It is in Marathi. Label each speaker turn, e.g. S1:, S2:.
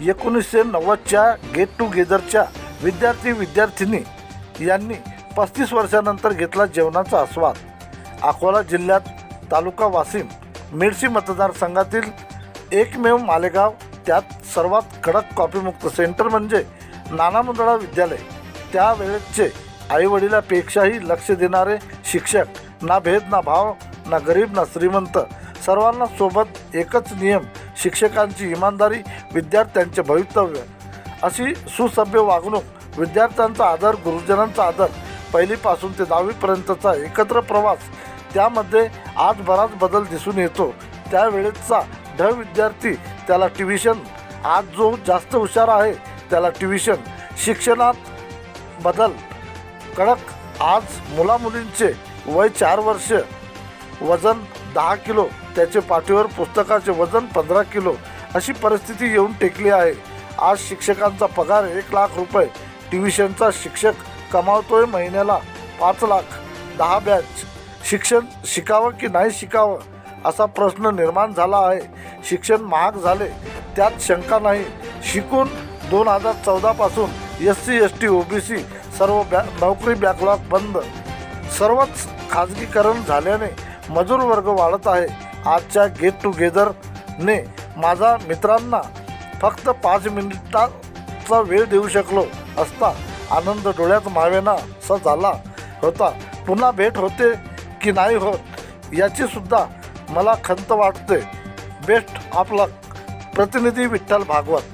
S1: एकोणीसशे नव्वदच्या गेट टुगेदरच्या विद्यार्थी विद्यार्थिनी यांनी पस्तीस वर्षानंतर घेतला जेवणाचा आस्वाद. अकोला जिल्ह्यात तालुका वाशिम मिरशी मतदारसंघातील एकमेव मालेगाव त्यात सर्वात कडक कॉपीमुक्त सेंटर म्हणजे नाना मुंदळा विद्यालय. त्यावेळेसचे आईवडिलापेक्षाही लक्ष देणारे शिक्षक ना भेद ना भाव ना गरीब ना श्रीमंत सर्वांना सोबत एकच नियम शिक्षकांची इमानदारी विद्यार्थ्यांचे भवितव्य. अशी सुसभ्य वागणूक विद्यार्थ्यांचा आदर गुरुजनांचा आदर पहिलीपासून ते दहावीपर्यंतचा एकत्र प्रवास त्यामध्ये आज बराच बदल दिसून येतो. त्यावेळेचा ढ विद्यार्थी त्याला ट्युशन. आज जो जास्त हुशार आहे त्याला ट्युशन. शिक्षणात बदल. कडक. आज मुलामुलींचे वय चार वर्ष. वजन दहा किलो त्याचे पाठीवर पुस्तकाचे वजन पंधरा किलो अशी परिस्थिती येऊन टेकली आहे. आज शिक्षकांचा पगार एक लाख रुपये. ट्युशनचा शिक्षक कमावतोय महिन्याला पाच लाख. दहा बॅच. शिक्षण शिकावं की नाही शिकावं असा प्रश्न निर्माण झाला आहे. शिक्षण महाग झाले त्यात शंका नाही. शिकून दोन हजार चौदापासून S C S T O B C सर्व बॅ नोकरी बॅकलॉग बंद. सर्वच खाजगीकरण झाल्याने मजूर वर्ग वाढत आहे. आजच्या गेट टुगेदरने माझा मित्रांना फक्त पाच मिनिटाचा वेळ देऊ शकलो असता आनंद डोळ्यात मावेना असा झाला होता. पुन्हा भेट होते की नाही होत याची सुद्धा मला खंत वाटते. बेस्ट आपला प्रतिनिधी विठ्ठल भागवत.